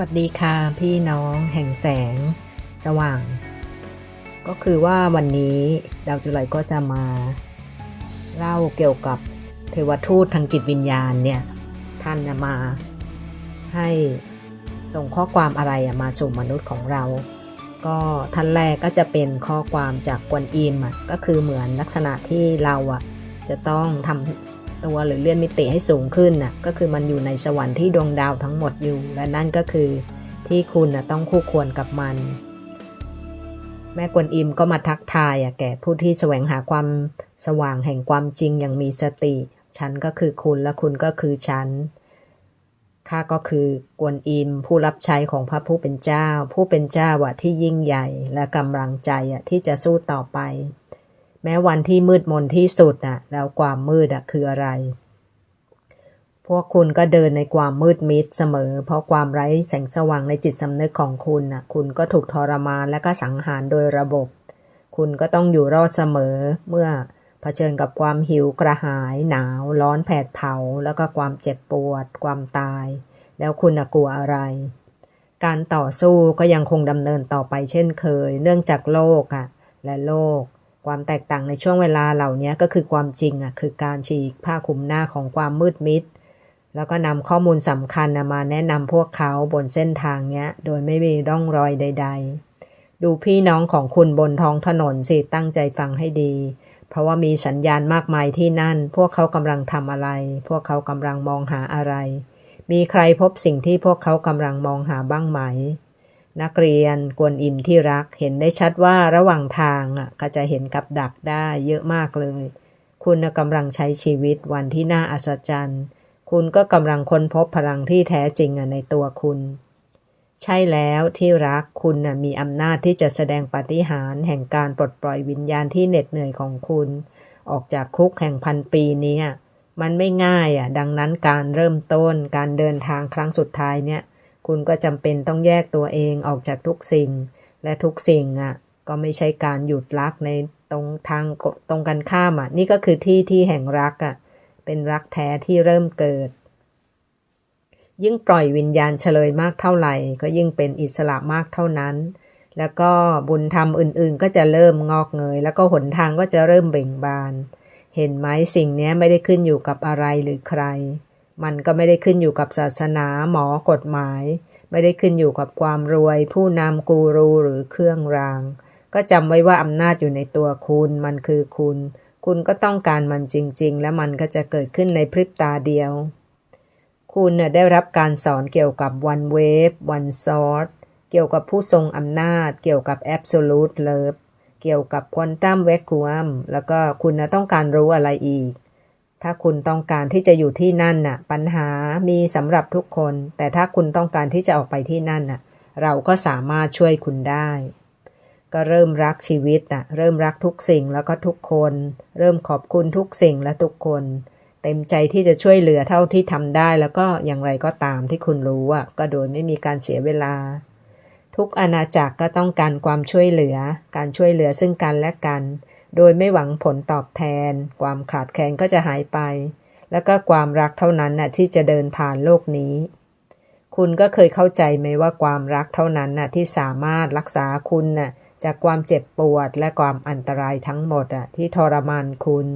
สวัสดีค่ะพี่น้องแห่งแสงสว่าง ก็คือว่าวันนี้ดาวจุไลก็จะมาเล่าเกี่ยวกับเทวทูตทางจิตวิญญาณเนี่ยท่านมาให้ส่งข้อความอะไรมาสู่มนุษย์ของเรา ก็ท่านแรกก็จะเป็นข้อความจากกวนอิมก็คือเหมือนลักษณะที่เราอะจะต้องทำ ตัวหรือเลื่อนมิติให้สูงขึ้นน่ะก็คือมันอยู่ในสวรรค์ที่ดวงดาวทั้งหมดอยู่ และนั่นก็คือที่คุณน่ะต้องคู่ควรกับมัน แม่กวนอิมก็มาทักทายอะแก่ผู้ที่แสวงหาความสว่างแห่งความจริงอย่างมีสติ ฉันก็คือคุณและคุณก็คือฉันข้าก็คือกวนอิมผู้รับใช้ของพระผู้เป็นเจ้า ผู้เป็นเจ้าอะที่ยิ่งใหญ่และกำลังใจอะที่จะสู้ต่อไป ม้วันที่มืดมนที่สุดอะแล้วความมืดอะคืออะไร พวกคุณก็เดินในความมืดมิดเสมอ เพราะความไร้แสงสว่างในจิตสำนึกของคุณน่ะ คุณก็ถูกทรมานและก็สังหารโดยระบบ คุณก็ต้องอยู่รอดเสมอเมื่อเผชิญกับความหิวกระหายหนาว ร้อนแผดเผา แล้วก็ความเจ็บปวด ความตาย แล้วคุณกลัวอะไร การต่อสู้ก็ยังคงดำเนินต่อไปเช่นเคย เนื่องจากโลกอะและโลก ความแตกต่างในช่วงเวลาเหล่านี้ก็คือความจริงอะคือการฉีกผ้าคลุมหน้าของความมืดมิด แล้วก็นำข้อมูลสำคัญมาแนะนำพวกเขาบนเส้นทางเนี้ย โดยไม่มีร่องรอยใด ๆ ดูพี่น้องของคุณบนท้องถนนสิตั้งใจฟังให้ดี เพราะว่ามีสัญญาณมากมายที่นั่น พวกเขากำลังทำอะไร พวกเขากำลังมองหาอะไร มีใครพบสิ่งที่พวกเขากำลังมองหาบ้างไหม นักเรียนกวนอิมที่รักเห็นได้ชัดว่าระหว่างทางอะก็จะเห็นกับดักได้เยอะมากเลย คุณกำลังใช้ชีวิตวันที่น่าอัศจรรย์ คุณก็กำลังค้นพบพลังที่แท้จริงอะในตัวคุณ ใช่แล้วที่รักคุณมีอำนาจที่จะแสดงปาฏิหาริย์แห่งการปลดปล่อยวิญญาณที่เหน็ดเหนื่อยของคุณ ออกจากคุกแห่งพันปีนี้มันไม่ง่ายอะดังนั้นการเริ่มต้นการเดินทางครั้งสุดท้ายเนี่ย คุณก็จำเป็นต้องแยกตัวเองออกจากทุกสิ่ง และทุกสิ่งอะก็ไม่ใช่การหยุดรักในตรงทางตรงกันข้ามอะนี่ก็คือที่ที่แห่งรักอะเป็นรักแท้ที่เริ่มเกิด ยิ่งปล่อยวิญญาณเฉลยมากเท่าไหร่ ก็ยิ่งเป็นอิสระมากเท่านั้น แล้วก็บุญธรรมอื่นๆ ก็จะเริ่มงอกเงย แล้วก็หนทางก็จะเริ่มเบ่งบาน เห็นไหมสิ่งนี้ไม่ได้ขึ้นอยู่กับอะไรหรือใคร มันก็ไม่ได้ขึ้นอยู่กับศาสนาหมอกฎหมาย ไม่ได้ขึ้นอยู่กับความรวย ผู้นำกูรูหรือเครื่องราง ก็จำไว้ว่าอำนาจอยู่ในตัวคุณ มันคือคุณ คุณก็ต้องการมันจริง ๆ และมันก็จะเกิดขึ้นในพริบตาเดียว คุณน่ะได้รับการสอนเกี่ยวกับ one wave one sword เกี่ยวกับผู้ทรงอำนาจ เกี่ยวกับ absolute love เกี่ยวกับ quantum vacuum แล้วก็คุณน่ต้องการรู้อะไรอีก ถ้าคุณต้องการที่จะอยู่ที่นั่นน่ะ ปัญหามีสำหรับทุกคน แต่ถ้าคุณต้องการที่จะออกไปที่นั่นน่ะ เราก็สามารถช่วยคุณได้ ก็เริ่มรักชีวิตน่ะ เริ่มรักทุกสิ่งแล้วก็ทุกคน เริ่มขอบคุณทุกสิ่งและทุกคน เต็มใจที่จะช่วยเหลือเท่าที่ทำได้ แล้วก็อย่างไรก็ตามที่คุณรู้อะ ก็โดยไม่มีการเสียเวลา ทุกอาณาจักรก็ต้องการความช่วยเหลือ การช่วยเหลือซึ่งกันและกัน โดยไม่หวังผลตอบแทน ความขาดแคลนก็จะหายไป แล้วก็ความรักเท่านั้นน่ะที่จะเดินผ่านโลกนี้ คุณก็เคยเข้าใจไหมว่าความรักเท่านั้นน่ะที่สามารถรักษาคุณน่ะจากความเจ็บปวดและความอันตรายทั้งหมดอะที่ทรมานคุณ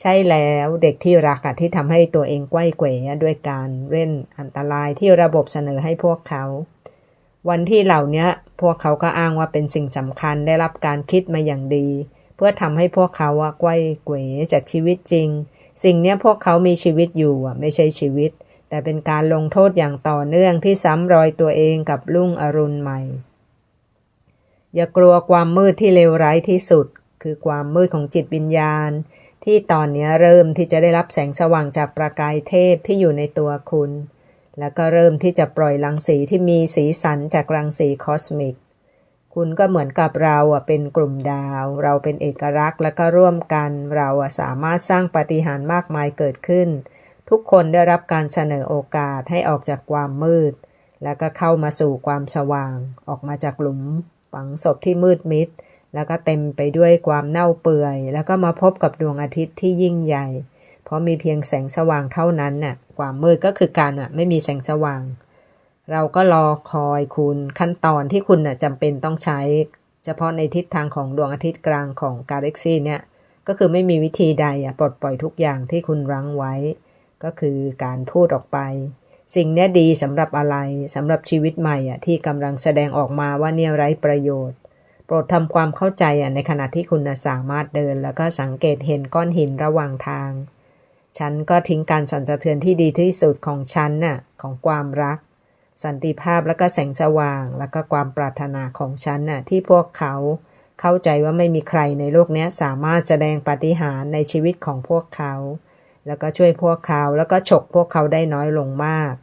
ใช่แล้วเด็กที่รักอะที่ทำให้ตัวเองไกว้เขวด้วยการเล่นอันตรายที่ระบบเสนอให้พวกเขา วันที่เหล่านี้พวกเขาก็อ้างว่าเป็นสิ่งสำคัญได้รับการคิดมาอย่างดี เพื่อทำให้พวกเขาอะไกว้เขวจากชีวิตจริง สิ่งเนี้ยพวกเขามีชีวิตอยู่อะไม่ใช่ชีวิต แต่เป็นการลงโทษอย่างต่อเนื่องที่ซ้ำรอยตัวเองกับรุ่งอรุณใหม่ อย่ากลัวความมืดที่เลวร้ายที่สุด คือความมืดของจิตวิญญาณ ที่ตอนนี้เริ่มที่จะได้รับแสงสว่างจากประกายเทพที่อยู่ในตัวคุณ แล้วก็เริ่มที่จะปล่อยรังสีที่มีสีสันจากรังสีคอสมิก คุณก็เหมือนกับเราอะเป็นกลุ่มดาว เราเป็นเอกลักษณ์แล้วก็ร่วมกัน เราอะสามารถสร้างปาฏิหาริย์มากมายเกิดขึ้น ทุกคนได้รับการเสนอโอกาสให้ออกจากความมืด แล้วก็เข้ามาสู่ความสว่าง ออกมาจากหลุมฝังศพที่มืดมิด แล้วก็เต็มไปด้วยความเน่าเปื่อย แล้วก็มาพบกับดวงอาทิตย์ที่ยิ่งใหญ่ เพราะมีเพียงแสงสว่างเท่านั้นน่ะความมืดก็คือการอะไม่มีแสงสว่าง เราก็รอคอยคุณขั้นตอนที่คุณน่ะจำเป็นต้องใช้ เฉพาะในทิศทางของดวงอาทิตย์กลางของกาแล็กซีเนี่ยก็คือไม่มีวิธีใดปลดปล่อยทุกอย่างที่คุณรั้งไว้ ก็คือการพูดออกไป สิ่งนี้ดีสำหรับอะไรสำหรับชีวิตใหม่อะที่กำลังแสดงออกมาว่าเนี่ยไร้ประโยชน์ โปรดทำความเข้าใจอะในขณะที่คุณน่ะสามารถเดิน แล้วก็สังเกตเห็นก้อนหินระหว่างทาง ฉันก็ทิ้งการสั่นสะเทือนที่ดีที่สุดของฉันน่ะของความรัก สันติภาพแล้วก็แสงสว่าง แล้วก็ความปรารถนาของฉันน่ะที่พวกเขาเข้าใจว่าไม่มีใครในโลกนี้สามารถแสดงปาฏิหาริย์ในชีวิตของพวกเขา แล้วก็ช่วยพวกเขาแล้วก็ฉกพวกเขาได้น้อยลงมาก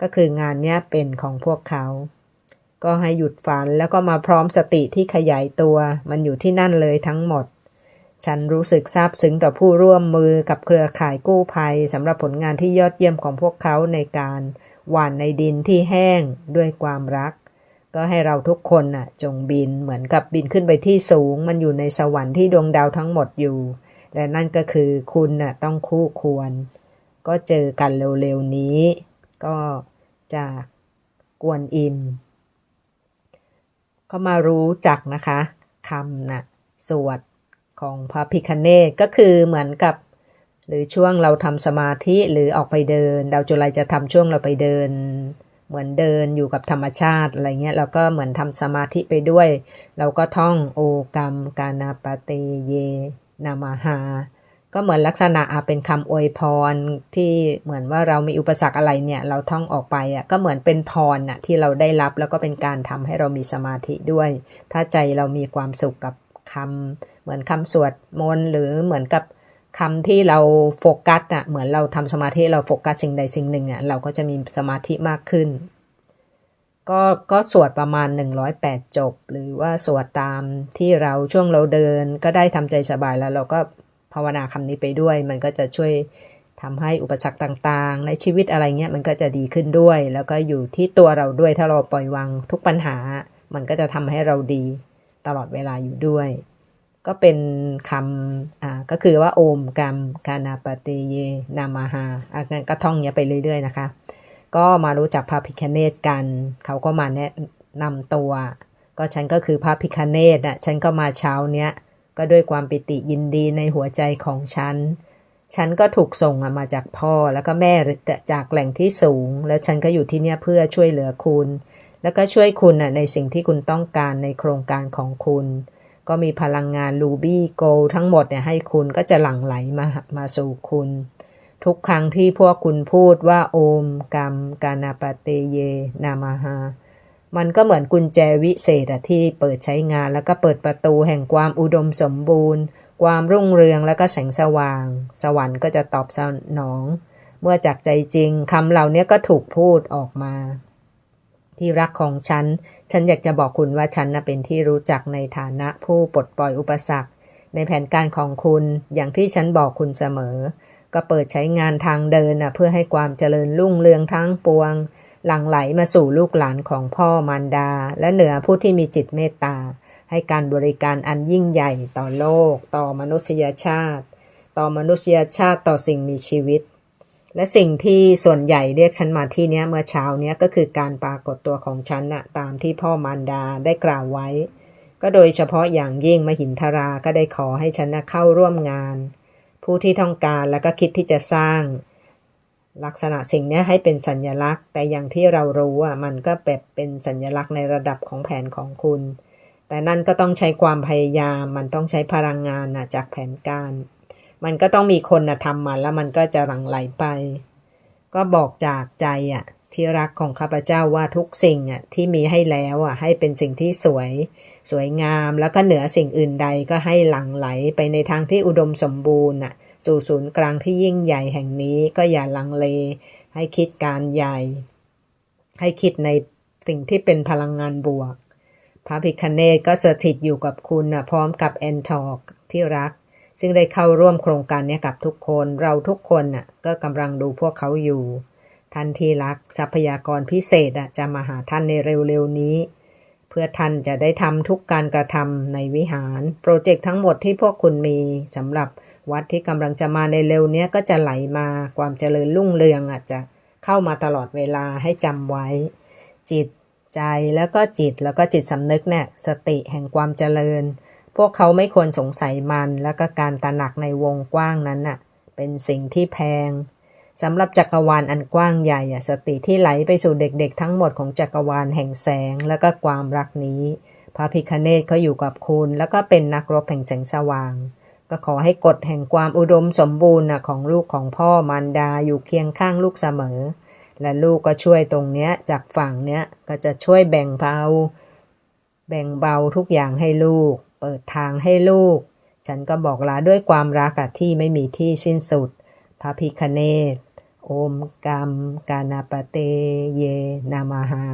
ก็คืองานนี้เป็นของพวกเขา ก็ให้หยุดฝันแล้วก็มาพร้อมสติที่ขยายตัว มันอยู่ที่นั่นเลยทั้งหมด ฉันรู้สึกซาบซึ้งต่อผู้ร่วมมือกับเครือข่ายกู้ภัยสำหรับผลงานที่ยอดเยี่ยมของพวกเขาในการหว่านในดินที่แห้งด้วยความรัก ก็ให้เราทุกคนน่ะ จงบินเหมือนกับบินขึ้นไปที่สูง มันอยู่ในสวรรค์ที่ดวงดาวทั้งหมดอยู่ และนั่นก็คือคุณน่ะต้องคู่ควร ก็เจอกันเร็วๆนี้ ก็จากกวนอินก็มารู้จักนะคะคำนะ่ะสวด ของพระพิคเนตก็คือเหมือนกับ หรือช่วงเราทำสมาธิหรือออกไปเดิน ดาวจุลัยจะทำช่วงเราไปเดิน เหมือนเดินอยู่กับธรรมชาติอะไรเงี้ยเราก็เหมือนทำสมาธิไปด้วย เราก็ท่องโอกรรมกานาปเตเยนามาฮาก็เหมือนลักษณะเป็นคำอวยพรที่เหมือนว่าเรามีอุปสรรคอะไรเนี่ย เราท่องออกไปอะก็เหมือนเป็นพรน่ะที่เราได้รับแล้วก็เป็นการทำให้เรามีสมาธิด้วย ถ้าใจเรามีความสุขกับคำ เหมือนคำสวดมนต์หรือเหมือนกับคำที่เราโฟกัสอะเหมือนเราทำสมาธิเราโฟกัสสิ่งใดสิ่งหนึ่งอะเราก็จะมีสมาธิมากขึ้น ก็ก็สวดประมาณ 108 จบ หรือว่าสวดตามที่เราช่วงเราเดินก็ได้ทำใจสบายแล้วเราก็ภาวนาคำนี้ไปด้วย มันก็จะช่วยทำให้อุปสรรคต่างๆ ในชีวิตอะไรเงี้ยมันก็จะดีขึ้นด้วย แล้วก็อยู่ที่ตัวเราด้วยถ้าเราปล่อยวางทุกปัญหา มันก็จะทำให้เราดีตลอดเวลาอยู่ด้วย ก็เป็นคำอ่าก็คือว่าโอมกรรมกานาปฏิเยนามาฮาอะก็ท่องเนี้ยไปเรื่อย ๆ นะคะ ก็มารู้จักพระพิคเนตกัน เขาก็มาแนะนำตัว ก็ฉันก็คือพระพิคเนตอะฉันก็มาเช้าเนี้ยก็ด้วยความปิติยินดีในหัวใจของฉัน ฉันก็ถูกส่งมาจากพ่อแล้วก็แม่จากแหล่งที่สูง แล้วฉันก็อยู่ที่เนี่ยเพื่อช่วยเหลือคุณ แล้วก็ช่วยคุณในสิ่งที่คุณต้องการในโครงการของคุณ ก็มีพลังงานลูบี้โกลทั้งหมดเนี่ยให้คุณก็จะหลั่งไหลมามาสู่คุณ ทุกครั้งที่พวกคุณพูดว่าโอมกรรมกานาปเตเย นามาฮามันก็เหมือนกุญแจวิเศษที่เปิดใช้งานแล้วก็เปิดประตูแห่งความอุดมสมบูรณ์ ความรุ่งเรืองแล้วก็แสงสว่าง สวรรค์ก็จะตอบสนอง เมื่อจากใจจริงคำเหล่านี้ก็ถูกพูดออกมา ที่รักของฉัน ฉันอยากจะบอกคุณว่าฉันเป็นที่รู้จักในฐานะผู้ปลดปล่อยอุปสรรค ในแผนการของคุณ อย่างที่ฉันบอกคุณเสมอ ก็เปิดใช้งานทางเดินเพื่อให้ความเจริญรุ่งเรืองทั้งปวง หลั่งไหลมาสู่ลูกหลานของพ่อมารดา และเหนือผู้ที่มีจิตเมตตา ให้การบริการอันยิ่งใหญ่ต่อโลก ต่อมนุษยชาติ ต่อมนุษยชาติต่อสิ่งมีชีวิต และสิ่งที่ส่วนใหญ่เรียกฉันมาที่นี้เมื่อเช้าเนี้ยก็คือการปรากฏตัวของฉันน่ะตามที่พ่อมารดาได้กล่าวไว้ ก็โดยเฉพาะอย่างยิ่งมหินทราก็ได้ขอให้ฉันนะเข้าร่วมงาน ผู้ที่ต้องการแล้วก็คิดที่จะสร้าง ลักษณะสิ่งนี้ให้เป็นสัญญลักษณ์ แต่อย่างที่เรารู้อะมันก็แบบเป็นสัญญลักษณ์ในระดับของแผนของคุณ แต่นั่นก็ต้องใช้ความพยายามมันต้องใช้พลังงานนะจากแผนการ มันก็ต้องมีคนนะทำมันแล้วมันก็จะหลั่งไหลไป ก็บอกจากใจอะที่รักของข้าพเจ้าว่าทุกสิ่งอะที่มีให้แล้วอะให้เป็นสิ่งที่สวย สวยงามแล้วก็เหนือสิ่งอื่นใดก็ให้หลั่งไหลไปในทางที่อุดมสมบูรณ์อะสู่ศูนย์กลางที่ยิ่งใหญ่แห่งนี้ก็อย่าลังเล ให้คิดการใหญ่ ให้คิดในสิ่งที่เป็นพลังงานบวก พระพิคเนตก็สถิตอยู่กับคุณนะพร้อมกับแอนทอกที่รัก ซึ่งได้เข้าร่วมโครงการนี้กับทุกคนเราทุกคนน่ะก็กำลังดูพวกเขาอยู่ท่านที่รักทรัพยากรพิเศษจะมาหาท่านในเร็วๆนี้ เพื่อท่านจะได้ทำทุกการกระทำในวิหาร โปรเจกต์ทั้งหมดที่พวกคุณมีสำหรับวัดที่กำลังจะมาในเร็วนี้ก็จะไหลมาความเจริญรุ่งเรืองอาจจะเข้ามาตลอดเวลาให้จำไว้ จิตใจแล้วก็จิตแล้วก็จิตสำนึกเนี่ยสติแห่งความเจริญ พวกเขาไม่ควรสงสัยมันแล้วก็การตระหนักในวงกว้างนั้นน่ะ เป็นสิ่งที่แพงสำหรับจักรวาลอันกว้างใหญ่สติที่ไหลไปสู่เด็กๆ ทั้งหมดของจักรวาลแห่งแสงแล้วก็ความรักนี้ พระพิคเนตเขาอยู่กับคุณ แล้วก็เป็นนักรบแห่งแสงสว่าง ก็ขอให้กฎแห่งความอุดมสมบูรณ์ของลูกของพ่อมารดาอยู่เคียงข้างลูกเสมอ และลูกก็ช่วยตรงเนี้ยจากฝั่งเนี้ยก็จะช่วยแบ่งเบาแบ่งเบาทุกอย่างให้ลูก เปิดทางให้ลูก ฉันก็บอกลาด้วยความรักที่ไม่มีที่สิ้นสุด พระพิคเนตโอมกรรมกานาปเตเยนามาหา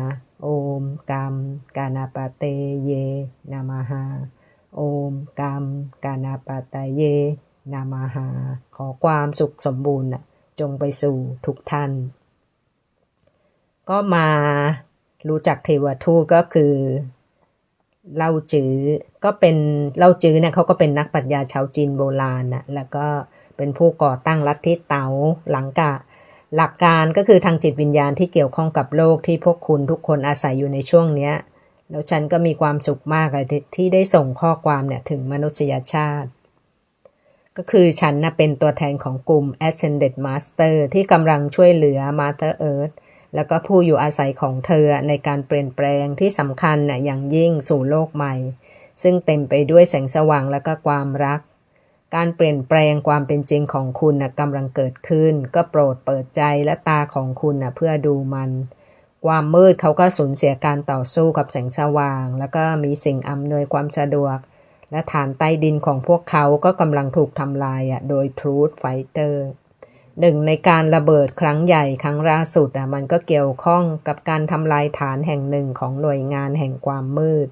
โอมกรรมกานาปเตเยนามาหาโอมกรรมกานาปเตเยนามาหาขอความสุขสมบูรณ์จงไปสู่ทุกท่าน ก็มารู้จักเทวทูตก็คือ เล่าจื้อก็เป็นเล่าจื้อเนี่ยเขาก็เป็นนักปรัชญาชาวจีนโบราณนะแล้วก็เป็นผู้ก่อตั้งลัทธิเต๋าหลังกะ หลักการก็คือทางจิตวิญญาณที่เกี่ยวข้องกับโลกที่พวกคุณทุกคนอาศัยอยู่ในช่วงเนี้ยแล้วฉันก็มีความสุขมากเลยที่ได้ส่งข้อความเนี่ยถึงมนุษยชาติ ก็คือฉันนะเป็นตัวแทนของกลุ่ม Ascended Master ที่กำลังช่วยเหลือ Mother Earth แล้วก็ผู้อยู่อาศัยของเธอในการเปลี่ยนแปลงที่สำคัญน่ะอย่างยิ่งสู่โลกใหม่ ซึ่งเต็มไปด้วยแสงสว่างและก็ความรัก การเปลี่ยนแปลงความเป็นจริงของคุณนะกำลังเกิดขึ้น ก็โปรดเปิดใจและตาของคุณนะเพื่อดูมัน ความมืดเขาก็สูญเสียการต่อสู้กับแสงสว่าง แล้วก็มีสิ่งอำนวยความสะดวก และฐานใต้ดินของพวกเขาก็กำลังถูกทำลายอะโดย Truth Fighter หนึ่งในการระเบิดครั้งใหญ่ครั้งล่าสุดอะมันก็เกี่ยวข้องกับการทำลายฐานแห่งหนึ่งของหน่วยงานแห่งความมืด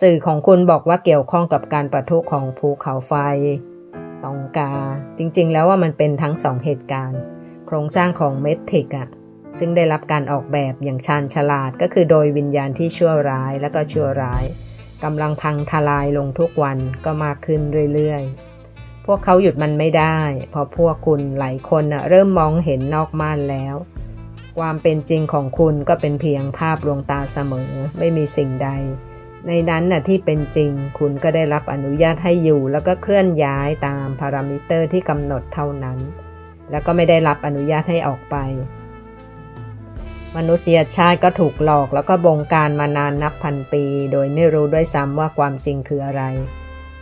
สื่อของคุณบอกว่าเกี่ยวข้องกับการประทุของภูเขาไฟตองกา จริงๆ แล้วว่ามันเป็นทั้งสองเหตุการณ์ โครงสร้างของเมทิกอะซึ่งได้รับการออกแบบอย่างชาญฉลาดก็คือโดยวิญญาณที่ชั่วร้ายและก็ชั่วร้ายกำลังพังทลายลงทุกวันก็มากขึ้นเรื่อยๆ พวกเขาหยุดมันไม่ได้ เพราะพวกคุณหลายคนนะเริ่มมองเห็นนอกม่านแล้ว ความเป็นจริงของคุณก็เป็นเพียงภาพลวงตาเสมอ ไม่มีสิ่งใด ในนั้นน่ะที่เป็นจริง คุณก็ได้รับอนุญาตให้อยู่แล้วก็เคลื่อนย้ายตามพารามิเตอร์ที่กำหนดเท่านั้น แล้วก็ไม่ได้รับอนุญาตให้ออกไป มนุษยชาติก็ถูกหลอกแล้วก็บงการมานานนับพันปี โดยไม่รู้ด้วยซ้ำว่าความจริงคืออะไร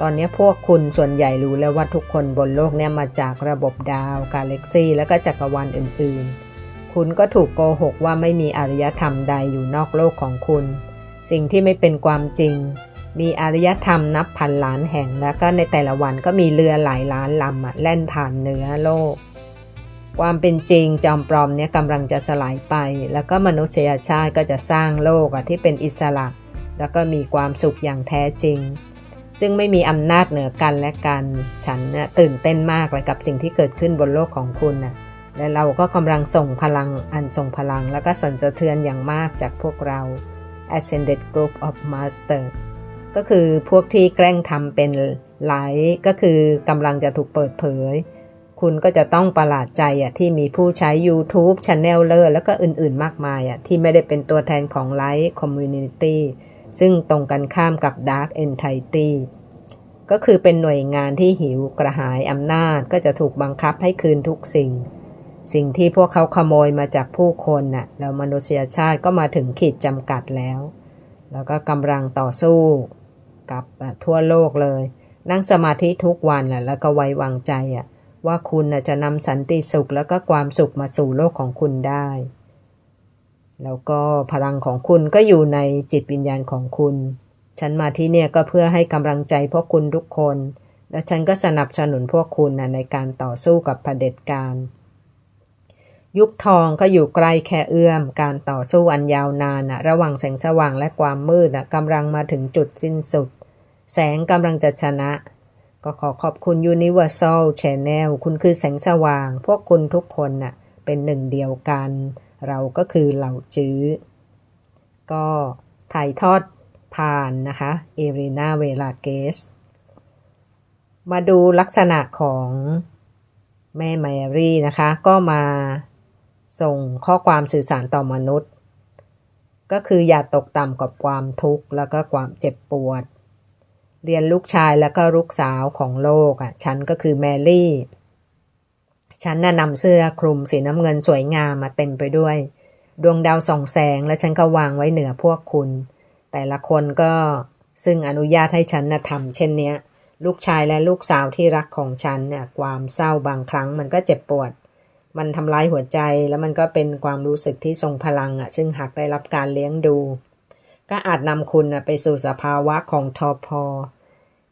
ตอนนี้พวกคุณส่วนใหญ่รู้แล้วว่าทุกคนบนโลกนี้มาจากระบบดาวกาแล็กซี่และก็จักรวาลอื่นๆ คุณก็ถูกโกหกว่าไม่มีอารยธรรมใดอยู่นอกโลกของคุณ สิ่งที่ไม่เป็นความจริง มีอารยธรรมนับพันล้านแห่งแล้วก็ในแต่ละวันก็มีเรือหลายล้านลำแล่นผ่านเหนือโลก ความเป็นจริงจอมปลอมเนี่ยกำลังจะสลายไป แล้วก็มนุษยชาติก็จะสร้างโลกที่เป็นอิสระ แล้วก็มีความสุขอย่างแท้จริง ซึ่งไม่มีอำนาจเหนือกันและกันฉันนี่ยตื่นเต้นมากเลยกับสิ่งที่เกิดขึ้นบนโลกของคุณนะและเราก็กำลังส่งพลังอันทรงพลัง แล้วก็สั่นสะเทือนอย่างมากจากพวกเรา Ascended Group of Master ก็คือพวกที่แกล้งทำเป็นไลฟ์ก็คือกำลังจะถูกเปิดเผย คุณก็จะต้องประหลาดใจอะที่มีผู้ใช้ YouTube Channel เลอร์แล้วก็อื่นๆ มากมายอะที่ไม่ได้เป็นตัวแทนของไลฟ์คอมมูนิตี้ ซึ่งตรงกันข้ามกับ Dark Entity ก็คือเป็นหน่วยงานที่หิวกระหายอำนาจก็จะถูกบังคับให้คืนทุกสิ่ง สิ่งที่พวกเขาขโมยมาจากผู้คนน่ะแล้วมนุษยชาติก็มาถึงขีดจำกัดแล้ว แล้วก็กำลังต่อสู้กับทั่วโลกเลย นั่งสมาธิทุกวันแหละแล้วก็ไว้วางใจอะว่าคุณจะนำสันติสุขแล้วก็ความสุขมาสู่โลกของคุณได้ แล้วก็พลังของคุณก็อยู่ในจิตวิญญาณของคุณ ฉันมาที่เนี่ยก็เพื่อให้กำลังใจพวกคุณทุกคน และฉันก็สนับสนุนพวกคุณนะในการต่อสู้กับเผด็จการ ยุคทองก็อยู่ใกลแค่เอื้อม การต่อสู้อันยาวนานนะระหว่างแสงสว่างและความมืดนะกำลังมาถึงจุดสิ้นสุด แสงกำลังจะชนะ ก็ขอขอบคุณ Universal Channel คุณคือแสงสว่าง พวกคุณทุกคนนะ่ะเป็นหนึ่งเดียวกัน เราก็คือเหล่าจื้อ ก็ถ่ายทอดผ่านนะคะ เอรีนาเวลาเกส มาดูลักษณะของแม่แมรี่นะคะ ก็มาส่งข้อความสื่อสารต่อมนุษย์ ก็คืออย่าตกต่ำกับความทุกข์แล้วก็ความเจ็บปวด เรียนลูกชายแล้วก็ลูกสาวของโลกอะ ฉันก็คือแมรี่ ฉันน่ะนำเสื้อคลุมสีน้ำเงินสวยงามมาเต็มไปด้วย ดวงดาวส่องแสงและฉันก็วางไว้เหนือพวกคุณ แต่ละคนก็ซึ่งอนุญาตให้ฉันนะทำเช่นเนี้ย ลูกชายและลูกสาวที่รักของฉันเนี่ยความเศร้าบางครั้งมันก็เจ็บปวด มันทำร้ายหัวใจแล้วมันก็เป็นความรู้สึกที่ทรงพลังอะซึ่งหากได้รับการเลี้ยงดู ก็อาจนำคุณไปสู่สภาวะของทอพอ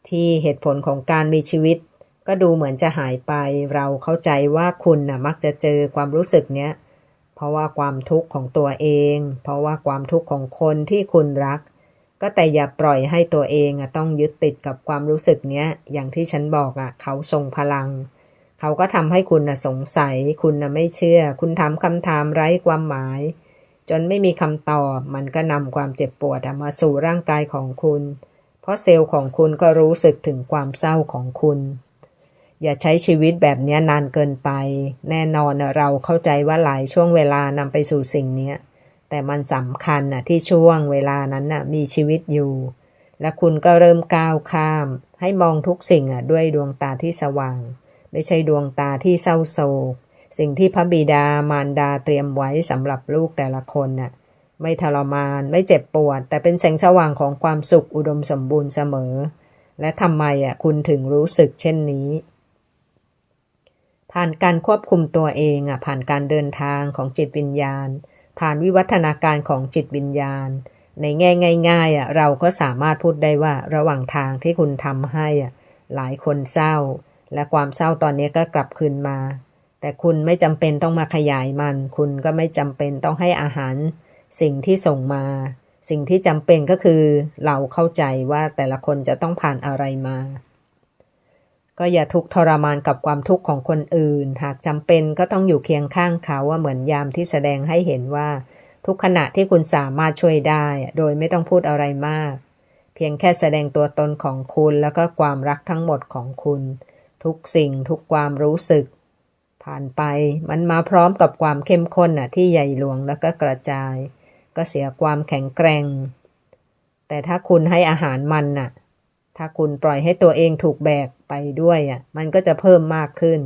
ที่เหตุผลของการมีชีวิต ก็ดูเหมือนจะหายไป เราเข้าใจว่าคุณน่ะมักจะเจอความรู้สึกเนี้ย เพราะว่าความทุกข์ของตัวเอง เพราะว่าความทุกข์ของคนที่คุณรัก ก็แต่อย่าปล่อยให้ตัวเองอะต้องยึดติดกับความรู้สึกเนี้ย อย่างที่ฉันบอกอะ เขาทรงพลัง เขาก็ทำให้คุณน่ะสงสัย คุณน่ะไม่เชื่อ คุณถามคำถามไร้ความหมาย จนไม่มีคำตอบ มันก็นำความเจ็บปวดมาสู่ร่างกายของคุณ เพราะเซลล์ของคุณก็รู้สึกถึงความเศร้าของคุณ อย่าใช้ชีวิตแบบนี้นานเกินไป แน่นอนเราเข้าใจว่าหลายช่วงเวลานำไปสู่สิ่งนี้แต่มันสำคัญนะที่ช่วงเวลานั้นนะมีชีวิตอยู่ และคุณก็เริ่มก้าวข้าม ให้มองทุกสิ่งอะด้วยดวงตาที่สว่าง ไม่ใช่ดวงตาที่เศร้าโศก สิ่งที่พระบิดามารดาเตรียมไว้สำหรับลูกแต่ละคนน่ะไม่ทรมานไม่เจ็บปวด แต่เป็นแสงสว่างของความสุขอุดมสมบูรณ์เสมอ และทำไมอะคุณถึงรู้สึกเช่นนี้ ผ่านการควบคุมตัวเองอะผ่านการเดินทางของจิตวิญญาณ ผ่านวิวัฒนาการของจิตวิญญาณ ในแง่ง่ายๆอะเราก็สามารถพูดได้ว่าระหว่างทางที่คุณทำให้อะหลายคนเศร้า และความเศร้าตอนนี้ก็กลับคืนมา แต่คุณไม่จำเป็นต้องมาขยายมัน คุณก็ไม่จำเป็นต้องให้อาหาร สิ่งที่ส่งมา สิ่งที่จำเป็นก็คือเราเข้าใจว่าแต่ละคนจะต้องผ่านอะไรมา ก็อย่าทุกข์ทรมานกับความทุกข์ของคนอื่น หากจำเป็นก็ต้องอยู่เคียงข้างเขาว่าเหมือนยามที่แสดงให้เห็นว่า ทุกขณะที่คุณสามารถช่วยได้ โดยไม่ต้องพูดอะไรมาก เพียงแค่แสดงตัวตนของคุณแล้วก็ความรักทั้งหมดของคุณ ทุกสิ่งทุกความรู้สึก ผ่านไปมันมาพร้อมกับความเข้มข้นน่ะที่ใหญ่หลวงแล้วก็กระจาย ก็เสียความแข็งแกร่ง แต่ถ้าคุณให้อาหารมันน่ะ ถ้าคุณปล่อยให้ตัวเองถูกแบกไปด้วยอะมันก็จะเพิ่มมากขึ้น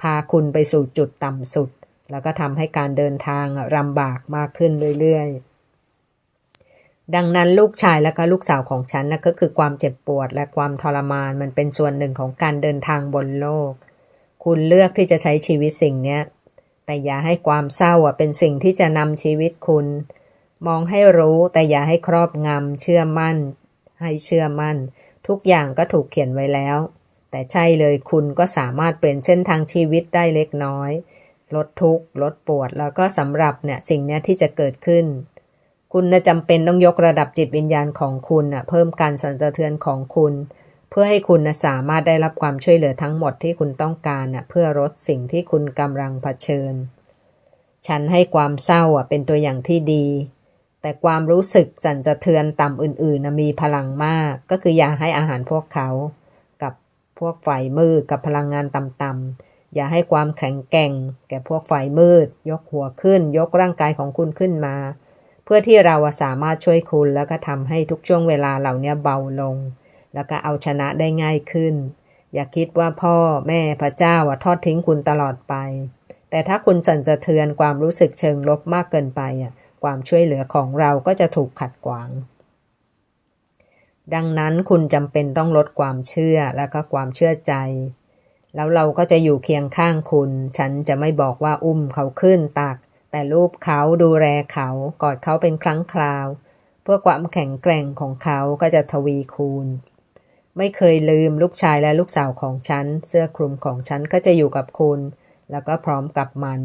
พาคุณไปสู่จุดต่ำสุด แล้วก็ทำให้การเดินทางลำบากมากขึ้นเรื่อยๆ ดังนั้นลูกชายและก็ลูกสาวของฉันนะก็คือความเจ็บปวดและความทรมานมันเป็นส่วนหนึ่งของการเดินทางบนโลก คุณเลือกที่จะใช้ชีวิตสิ่งนี้แต่อย่าให้ความเศร้าเป็นสิ่งที่จะนำชีวิตคุณ มองให้รู้แต่อย่าให้ครอบงำเชื่อมั่น ให้เชื่อมั่น ทุกอย่างก็ถูกเขียนไว้แล้ว แต่ใช่เลยคุณก็สามารถเปลี่ยนเส้นทางชีวิตได้เล็กน้อย ลดทุกข์ลดปวดแล้วก็สำหรับเนี่ยสิ่งเนี้ยที่จะเกิดขึ้น คุณนะจำเป็นต้องยกระดับจิตวิญญาณของคุณนะเพิ่มการสั่นสะเทือนของคุณ เพื่อให้คุณนะสามารถได้รับความช่วยเหลือทั้งหมดที่คุณต้องการนะเพื่อลดสิ่งที่คุณกำลังเผชิญ ฉันให้ความเศร้าอะเป็นตัวอย่างที่ดี แต่ความรู้สึกสั่นสะเทือนต่ำอื่นๆมีพลังมาก ก็คืออย่าให้อาหารพวกเขา กับพวกฝ่ายมืดกับพลังงานต่ำๆอย่าให้ความแข็งแกร่ง แก่พวกฝ่ายมืด ยกหัวขึ้น ยกร่างกายของคุณขึ้นมา เพื่อที่เราสามารถช่วยคุณแล้วก็ทำให้ทุกช่วงเวลาเหล่านี้เบาลง แล้วก็เอาชนะได้ง่ายขึ้น อย่าคิดว่าพ่อแม่พระเจ้าทอดทิ้งคุณตลอดไป แต่ถ้าคุณสั่นสะเทือนความรู้สึกเชิงลบมากเกินไปอะ ความช่วยเหลือของเราก็จะถูกขัดขวาง ดังนั้นคุณจำเป็นต้องลดความเชื่อและก็ความเชื่อใจ แล้วเราก็จะอยู่เคียงข้างคุณ ฉันจะไม่บอกว่าอุ้มเขาขึ้นตัก แต่รูปเขาดูแลเขากอดเขาเป็นครั้งคราว เพื่อความแข็งแกร่งของเขาก็จะทวีคูณไม่เคยลืมลูกชายและลูกสาวของฉัน เสื้อคลุมของฉันก็จะอยู่กับคุณ แล้วก็พร้อมกับมัน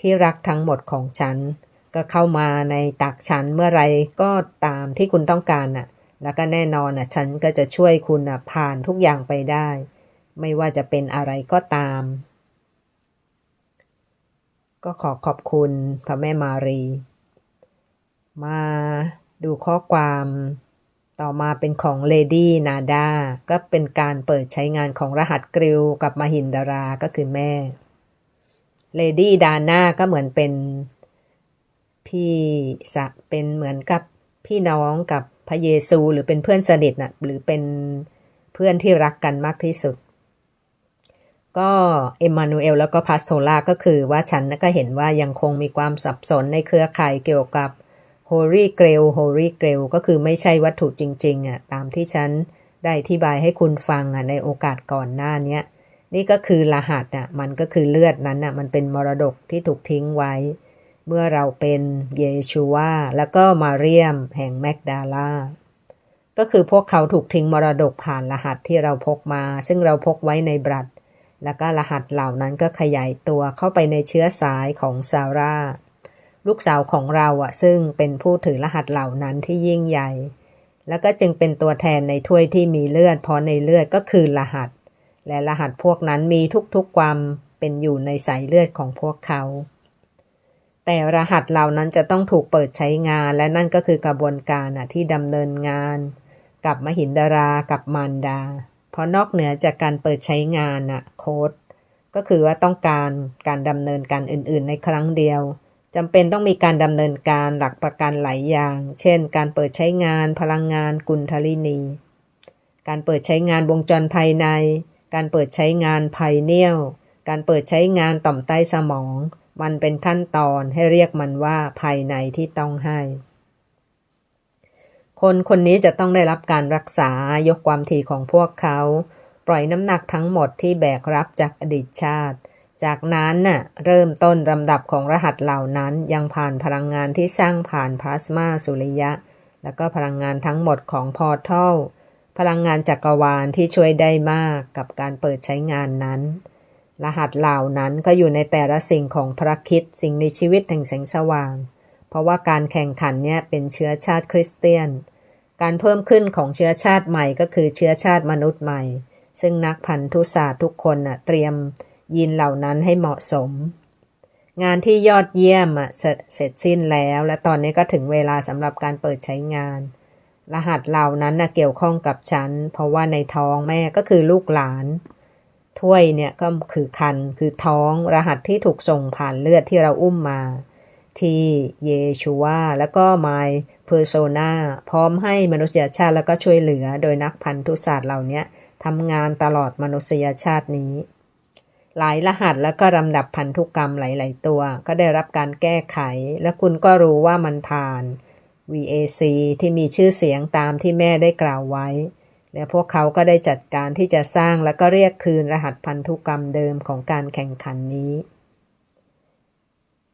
ที่รักทั้งหมดของฉัน ก็เข้ามาในตักฉันเมื่อไรก็ตามที่คุณต้องการน่ะ แล้วก็แน่นอนน่ะ ฉันก็จะช่วยคุณน่ะผ่านทุกอย่างไปได้ ไม่ว่าจะเป็นอะไรก็ตาม ก็ขอขอบคุณพระแม่มารี มาดูข้อความต่อมาเป็นของเลดี้นาดาก็เป็นการเปิดใช้งานของรหัสกริลกับมหินดาราก็คือแม่เลดี้ดาน่าก็เหมือนเป็น พี่สะเป็นเหมือนกับพี่น้องกับพระเยซูหรือเป็นเพื่อนสนิทนะหรือเป็นเพื่อนที่รักกันมากที่สุด ก็เอมมานูเอลแล้วก็พาสโทล่าก็คือว่าฉันก็เห็นว่ายังคงมีความสับสนในเครือข่ายเกี่ยวกับโฮลี่เกรลโฮลี่เกรลก็คือไม่ใช่วัตถุจริงๆอะตามที่ฉันได้อธิบายให้คุณฟังอะในโอกาสก่อนหน้านี้นี่ก็คือรหัสอะมันก็คือเลือดนั้นอะมันเป็นมรดกที่ถูกทิ้งไว้ เมื่อเราเป็นเยชูวาแล้วก็มาเรียมแห่งแมกดาลาก็คือพวกเขาถูกทิ้งมรดกผ่านรหัสที่เราพกมา ซึ่งเราพกไว้ในบรัดแล้วก็รหัสเหล่านั้นก็ขยายตัวเข้าไปในเชื้อสายของซาร่า ลูกสาวของเราอะซึ่งเป็นผู้ถือรหัสเหล่านั้นที่ยิ่งใหญ่ แล้วก็จึงเป็นตัวแทนในถ้วยที่มีเลือดเพราะในเลือดก็คือรหัส และรหัสพวกนั้นมีทุกๆความเป็นอยู่ในสายเลือดของพวกเขา แต่รหัสเหล่านั้นจะต้องถูกเปิดใช้งาน และนั่นก็คือกระบวนการที่ดำเนินงาน กับมหินดารากับมารดา เพราะนอกเหนือจากการเปิดใช้งานนะโค้ดก็คือว่าต้องการการดำเนินการอื่น ๆ ในครั้งเดียวจำเป็นต้องมีการดำเนินการหลักประกันหลายอย่าง เช่น การเปิดใช้งานพลังงานกุลทลินี การเปิดใช้งานวงจรภายใน การเปิดใช้งานภายเนียลการเปิดใช้งานต่อมใต้สมอง มันเป็นขั้นตอนให้เรียกมันว่าภายในที่ต้องให้ คนคนนี้จะต้องได้รับการรักษายกความถี่ของพวกเขา ปล่อยน้ำหนักทั้งหมดที่แบกรับจากอดีตชาติ จากนั้นน่ะเริ่มต้นลำดับของรหัสเหล่านั้นยังผ่านพลังงานที่สร้างผ่านพลาสมาสุริยะ แล้วก็พลังงานทั้งหมดของพอร์ทัลพลังงานจักรวาลที่ช่วยได้มากกับการเปิดใช้งานนั้น รหัสเหล่านั้นก็อยู่ในแต่ละสิ่งของพระคิดสิ่งมีชีวิตแห่งแสงสว่าง เพราะว่าการแข่งขันเนี่ยเป็นเชื้อชาติคริสเตียน การเพิ่มขึ้นของเชื้อชาติใหม่ก็คือเชื้อชาติมนุษย์ใหม่ ซึ่งนักพันธุศาสตร์ทุกคนน่ะเตรียมยีนเหล่านั้นให้เหมาะสม งานที่ยอดเยี่ยมอะเสร็จสิ้นแล้ว และตอนนี้ก็ถึงเวลาสำหรับการเปิดใช้งาน รหัสเหล่านั้นนะเกี่ยวข้องกับฉัน เพราะว่าในท้องแม่ก็คือลูกหลาน ถ้วยเนี่ยก็คือคันคือท้องรหัสที่ถูกส่งผ่านเลือดที่เราอุ้มมา ที่เยชูวาแล้วก็ไมเพอร์โซนาพร้อมให้มนุษยชาติแล้วก็ช่วยเหลือโดยนักพันธุศาสตร์เหล่านี้ทำงานตลอดมนุษยชาตินี้ หลายรหัสแล้วก็ลำดับพันธุกรรมหลาย ๆ ตัว ก็ได้รับการแก้ไข และคุณก็รู้ว่ามันผ่าน VAC ที่มีชื่อเสียงตามที่แม่ได้กล่าวไว้ และพวกเขาก็ได้จัดการที่จะสร้างแล้วก็เรียกคืนรหัสพันธุกรรมเดิมของการแข่งขันนี้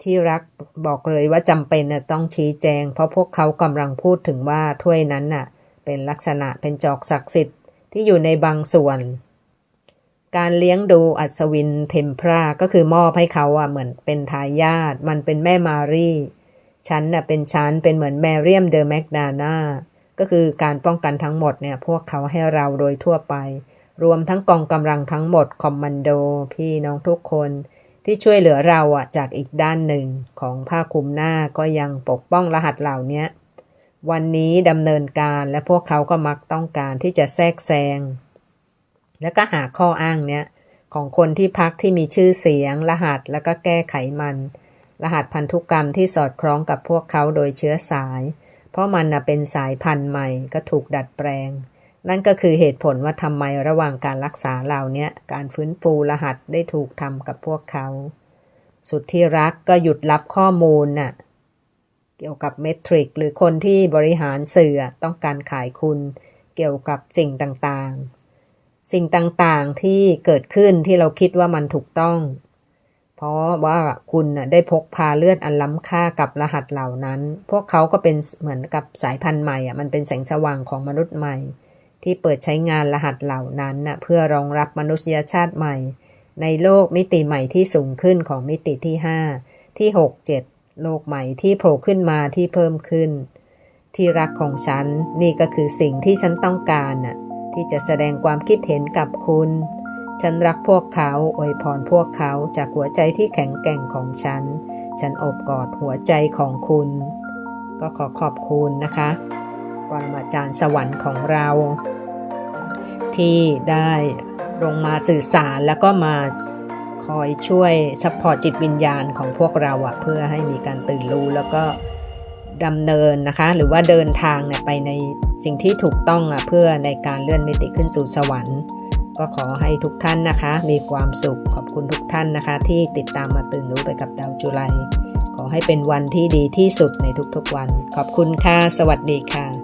ที่รักบอกเลยว่าจำเป็นนะต้องชี้แจง เพราะพวกเขากำลังพูดถึงว่าถ้วยนั้นน่ะ เป็นลักษณะเป็นจอกศักดิ์สิทธิ์ที่อยู่ในบางส่วน การเลี้ยงดูอัศวินเทมพราก็คือมอบให้เขาอะเหมือนเป็นทายาทมันเป็นแม่มารีฉันน่ะเป็นฉันเป็นเหมือนแมเรียมเดอะแมกดานา ก็คือการป้องกันทั้งหมดเนี่ยพวกเขาให้เราโดยทั่วไป รวมทั้งกองกำลังทั้งหมดคอมมานโด พี่น้องทุกคน ที่ช่วยเหลือเราอะจากอีกด้านหนึ่งของผ้าคลุมหน้าก็ยังปกป้องรหัสเหล่านี้วันนี้ดำเนินการและพวกเขาก็มักต้องการที่จะแทรกแซง แล้วก็หาข้ออ้างเนี้ยของคนที่พักที่มีชื่อเสียง รหัสแล้วก็แก้ไขมัน รหัสพันธุกรรมที่สอดคล้องกับพวกเขาโดยเชื้อสาย เพราะมันเป็นสายพันธุ์ใหม่ก็ถูกดัดแปลง นั่นก็คือเหตุผลว่าทำไมระหว่างการรักษาเหล่านี้การฟื้นฟูรหัสได้ถูกทำกับพวกเขา สุดที่รักก็หยุดรับข้อมูลน่ะเกี่ยวกับเมทริกหรือคนที่บริหารสื่อต้องการขายคุณ เกี่ยวกับสิ่งต่างๆ สิ่งต่างๆที่เกิดขึ้นที่เราคิดว่ามันถูกต้อง เพราะว่าคุณน่ะได้พกพาเลือดอันล้ำค่ากับรหัสเหล่านั้น พวกเขาก็เป็นเหมือนกับสายพันธุ์ใหม่อะมันเป็นแสงสว่างของมนุษย์ใหม่ ที่เปิดใช้งานรหัสเหล่านั้นน่ะเพื่อรองรับมนุษยชาติใหม่ ในโลกมิติใหม่ที่สูงขึ้นของมิติที่ 5 ที่ 6 7 โลกใหม่ที่โผล่ขึ้นมาที่เพิ่มขึ้น ที่รักของฉันนี่ก็คือสิ่งที่ฉันต้องการน่ะที่จะแสดงความคิดเห็นกับคุณ ฉันรักพวกเขาอวยพรพวกเขาจากหัวใจที่แข็งแกร่งของฉัน ฉันอบกอดหัวใจของคุณ ก็ขอขอบคุณนะคะปรมาจารย์สวรรค์ของเรา ที่ได้ลงมาสื่อสารแล้วก็มาคอยช่วยซัพพอร์ตจิตวิญญาณของพวกเราอะเพื่อให้มีการตื่นรู้แล้วก็ดำเนินนะคะ หรือว่าเดินทางเนี่ยไปในสิ่งที่ถูกต้องอะเพื่อในการเลื่อนมิติขึ้นสู่สวรรค์ ก็ขอให้ทุกท่านนะคะ มีความสุขขอบคุณทุกท่านนะคะ ที่ติดตามมาตื่นรู้ไปกับดาวจุไรขอให้เป็นวันที่ดีที่สุดในทุกๆวัน ขอบคุณค่ะ สวัสดีค่ะ